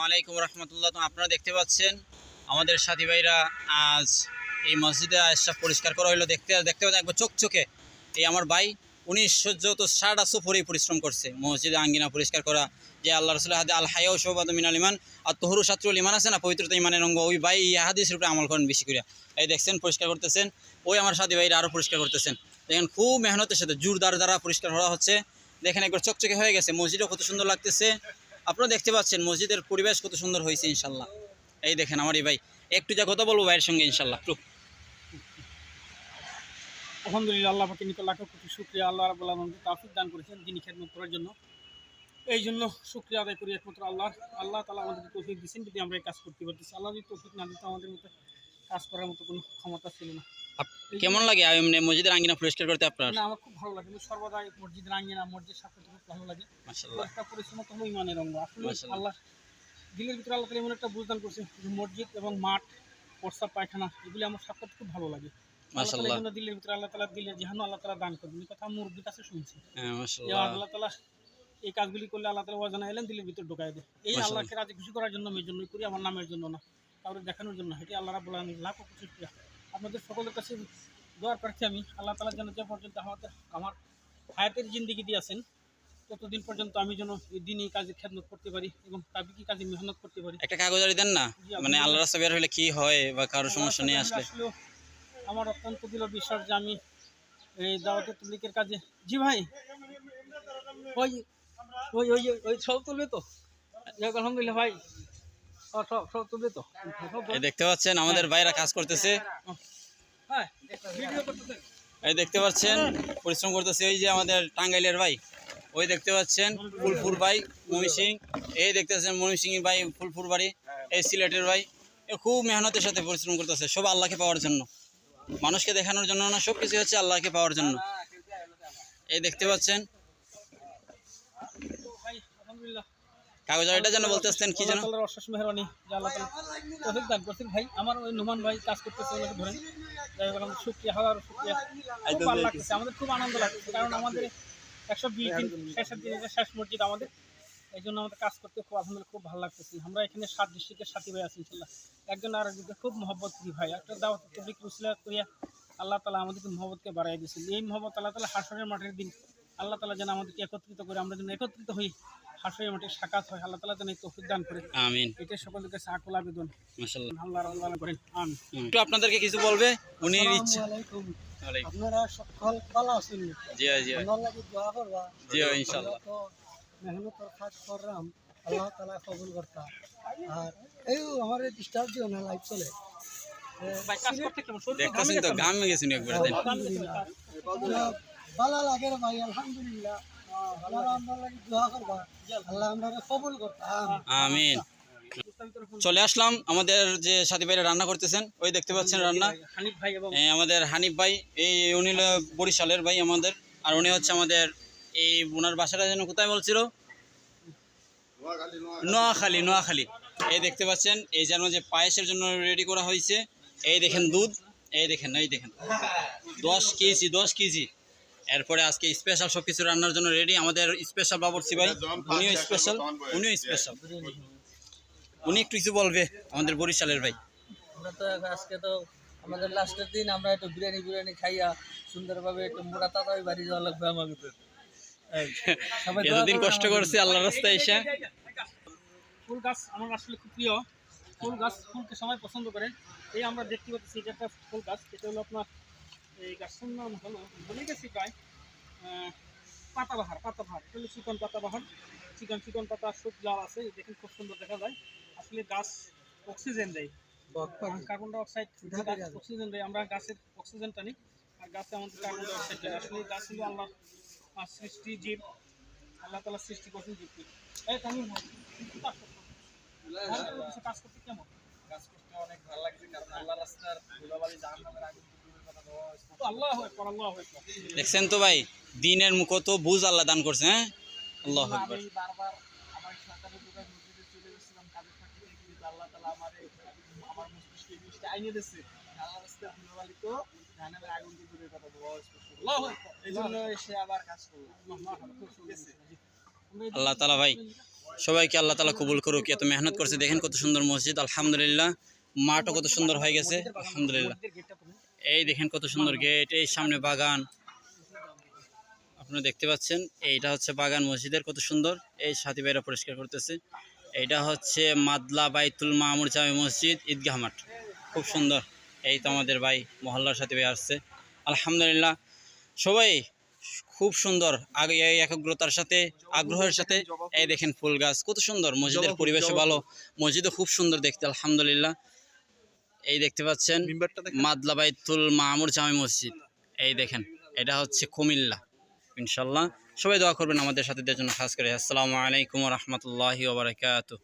আলাইকুম রহমতুল্লাহ। তো আপনারা দেখতে পাচ্ছেন, আমাদের সাথী ভাইরা আজ এই মসজিদে আশরাফ পরিষ্কার করা হলো দেখতে দেখতে পাচ্ছেন একবার চোখ চোখে। এই আমার ভাই, উনি সহ্য তো সারাটা সফরেই পরিশ্রম করছে। মসজিদে আঙ্গিনা পরিষ্কার করা, যে আল্লাহ রসুল হাদে আল হায়াও সৌবাদ মিনাল ইমান আর তহরু সাত্রুল ইমান আছে না, পবিত্রতা ইমানের অঙ্গ। ওই ভাই এই হাদিসের উপরে আমল করেন বেশি করে এই দেখছেন, পরিষ্কার করতেছেন। ওই আমার সাথী ভাইরা আরও পরিষ্কার করতেছেন। দেখেন, খুব মেহনতের সাথে জোরদার দ্বারা পরিষ্কার করা হচ্ছে। দেখেন একবার চকচকে হয়ে গেছে। মসজিদও কত সুন্দর লাগতেছে। আপনারা দেখতে পাচ্ছেন, মসজিদের পরিবেশ কত সুন্দর হয়েছে, ইনশাল্লাহ। এই দেখেন আমার এই ভাই, একটু যা কথা বলব ভাইয়ের সঙ্গে, ইনশাল্লাহ আলহামদুলিল্লাহ আল্লাহ পাকে নিকট লাখো কোটি শুক্রিয়া, আল্লাহ রাবুল আলমকে তাফিক দান করেছেন যিনি খেদমত করার জন্য। এই জন্য শুক্রিয়া আদায় করি একমাত্র আল্লাহ আল্লাহ তালা আমাদেরকে তৌফিক দিচ্ছেন যদি আমরা এই কাজ করতে পারতেছি। আল্লাহ যদি তৌফিক না দিত আমাদের মতো কাজ করার মতো কোনো ক্ষমতা ছিল না। কেমন লাগে? এমনি মসজিদের আঙ্গিনা পরিষ্কার করতে আপনার? না আমার খুব ভালো লাগে। আমি সর্বদা মসজিদের আঙ্গিনা মসজিদ সাথে খুব ভালো লাগে। পরিশ্রম তো হলো ইমানের অঙ্গ। আসলে আল্লাহ দিলের ভিতরে আল্লাহ এমন একটা বুঝদান করছে যে মসজিদ এবং মাঠ প্রস্তাব পায়খানা এগুলি আমার সাক্ষাৎ খুব ভালো লাগে। আল্লাহ এই জন্য দিলের ভিতরে আল্লাহ তালা দিলে যেহানো আল্লাহ তালা দান করবেন এই কথা মুরব্বীর কাছে শুনছি। হ্যাঁ যে মাসাল্লাহ আল্লাহ তালা এই কাজগুলি করলে আল্লাহ তালা ওয়াজানা এলেন দিলের ভিতর ঢোকাই দেয়। এই আল্লাহকে রাজি খুশি করার জন্য আমি এই জন্যই করি আমার নামের জন্য না। কাউকে দেখানোর জন্য এটি আল্লাহ রাবুল আলমী লাখ খুশি আপনাদের সকলের কাছে দোয়ার প্রার্থী আমি আল্লাহ তালা যেন যে পর্যন্ত আমাদের আমার হায়াতের জিন্দিগি দিয়েছেন ততদিন পর্যন্ত আমি যেন এই দিনই কাজে খেদমত করতে পারি এবং তাবিকি কাজে মেহনত করতে পারি। একটা কাগজারি দেন না? মানে আল্লাহ রাস্তা বের হলে কি হয় বা কারও সমস্যা নিয়ে আসলে? আমার অত্যন্ত দৃঢ় বিশ্বাস যে আমি এই দাওয়াতের তবলিকের কাজে জি ভাই। ওই ওই ওই ওই সব তুলবে তো? আলহামদুলিল্লাহ ভাই। দেখতে পাচ্ছেন আমাদের ভাইরা কাজ করতেছে। হ্যাঁ ভিডিও করতেছেন এই দেখতে পাচ্ছেন পরিশ্রম করতেছে এই যে আমাদের টাঙ্গাইলের ভাই। ওই দেখতে পাচ্ছেন ফুলপুর ভাই মমি সিং। এই দেখতে পাচ্ছেন মমি সিং ভাই ফুলপুর বাড়ি এই সিলেটের ভাই। এ খুব মেহনতের সাথে পরিশ্রম করতেছে সব আল্লাহকে পাওয়ার জন্য। মানুষকে দেখানোর জন্য না সব কিছু হচ্ছে আল্লাহকে পাওয়ার জন্য। এই দেখতে পাচ্ছেন। আলহামদুলিল্লাহ। কাগজারিটা যেন বলতেছেন কি যেন? অশেষ মেহরবানি তৌফিক দান করছেন। ভাই আমার ওই নোমান ভাই কাজ করতেছে ওনাকে ধরেন। শুক্রিয়া হাজার শুক্রিয়া। খুব ভালো লাগতেছে আমাদের খুব আনন্দ লাগতেছে কারণ আমাদের একশো বিশ দিন শেষের দিন শেষ মসজিদ আমাদের। এই জন্য আমাদের কাজ করতে খুব আলহামদুলিল্লাহ খুব ভালো লাগতেছে। আমরা এখানে সাত ডিস্ট্রিক্টের সাথী ভাই আছি ইনশাল্লাহ একজন আর একজনকে খুব মহব্বত করি ভাই। একটা দাওয়াত তবলিক রুসিলা করিয়া আল্লাহ তালা আমাদেরকে মহব্বতকে বাড়াই দিয়েছেন। এই মহব্বত আল্লাহ তালা হাসরের মাঠের দিন আল্লাহ তালা যেন আমাদেরকে একত্রিত করে আমরা যেন একত্রিত হই। হাসরের মাঠে সাকাত হয়। আল্লাহ তালা যেন তৌফিক দান করে আমিন। এটাই সকলের কাছে আকুল আবেদন মাসাল্লাহ আল্লাহ রাব্বুল করেন। আমিন। একটু আপনাদেরকে কিছু বলবে? উনি ইচ্ছা আপনারা সকল ভালো আছেন? জি জি ভাই। লাগি দোয়া করবা। জি ভাই, ইনশাল্লাহ তো মেহনতর কাজ করলাম। আল্লাহ তালা কবুল করতা। আর এই আমার ডিস্টার্ব দিও না লাইভ চলে। দেখতেছেন তো গামে গেছেন একবার দেন ভালো লাগে ভাই আলহামদুলিল্লাহ। আমিন। চলে আসলাম, আমাদের যে সাথী ভাইরা রান্না করতেছেন, ওই দেখতে পাচ্ছেন রান্না। আমাদের হানিফ ভাই, এই উনি বরিশালের ভাই আমাদের, আর উনি হচ্ছে আমাদের এই ওনার বাসাটা যেন কোথায় বলছিল? নোয়াখালী নোয়াখালী। এই দেখতে পাচ্ছেন, এই যেন যে পায়েসের জন্য রেডি করা হয়েছে। এই দেখেন দুধ, এই দেখেন এই দেখেন। দশ কেজি দশ কেজি। এরপরে আজকে স্পেশাল সব কিছু রান্নার জন্য রেডি আমাদের স্পেশাল বাবরসি ভাই উনিও স্পেশাল উনিও স্পেশাল উনি একটু কিছু বলবে আমাদের বরিশালের ভাই। আমরা তো আজকে তো আমাদের লাস্টের দিন আমরা একটু বিরিয়ানি বিরিয়ানি খাইয়া সুন্দরভাবে একটু মোটা তাড়াতাড়ি বাড়ি যাওয়া লাগবে দোয়া এতদিন কষ্ট করছি আল্লাহ রাস্তায় এসে। ফুল গাছ আমার আসলে খুব প্রিয়। ফুল গাছ ফুলকে সবাই পছন্দ করে। এই আমরা দেখতে পাচ্ছি এটা একটা ফুল গাছ এটা হলো আপনার এই গাছটার নাম হলো ভুলে গেছি প্রায় পাতাবাহার পাতাবাহার এটা হলো চিকন পাতাবাহার। চিকন চিকন পাতা সুপ লাল আছে দেখেন খুব সুন্দর দেখা যায়। আসলে গাছ অক্সিজেন দেয়। কার্বন ডাই অক্সাইড অক্সিজেন দেয় আমরা গাছের অক্সিজেনটা নিই। আর গাছে আমাদের কার্বন ডাই অক্সাইড দেয় আসলে গাছ হলো আল্লাহ সৃষ্টি জীব। আল্লাহ তালা সৃষ্টি করছেন জীবকে। এই তামিম ভাই, কাজ করতে কেমন? কাজ করতে অনেক ভালো লাগছে কারণ আল্লাহ রাস্তার ধুলাবালি জাহান্নামের আগুন। থেকে দেখছেন তো ভাই দিনের মুখ তো বুঝ আল্লাহ দান করছে হ্যাঁ? আল্লাহ আল্লাহ তালা ভাই সবাইকে আল্লাহ তালা কবুল করুক এত মেহনত করছে দেখেন কত সুন্দর মসজিদ আলহামদুলিল্লাহ। মাঠও কত সুন্দর হয়ে গেছে আলহামদুলিল্লাহ। এই দেখেন কত সুন্দর গেট এই সামনে বাগান। আপনারা দেখতে পাচ্ছেন এইটা হচ্ছে বাগান মসজিদের কত সুন্দর। এই সাথী ভাইরা পরিষ্কার করতেছে। এইটা হচ্ছে মাদলা বাইতুল মামুর জামে মসজিদ ঈদগাহ মাঠ। খুব সুন্দর। এই তো আমাদের ভাই মহল্লার সাথী ভাই আসছে। আলহামদুলিল্লাহ। সবাই খুব সুন্দর। আগে এই একাগ্রতার সাথে আগ্রহের সাথে এই দেখেন ফুল গাছ কত সুন্দর। মসজিদের জবা ভালো। মসজিদও খুব সুন্দর দেখতে আলহামদুলিল্লাহ। এই দেখতে পাচ্ছেন মাদলাবাইতুল মামুর জামি মসজিদ। এই দেখেন এটা হচ্ছে কুমিল্লা ইনশাল্লাহ সবাই দোয়া করবেন আমাদের সাথে সাথীদের জন্য। খাস করে আসসালামু আলাইকুম রহমতুল্লাহি ওবরাকাতুহ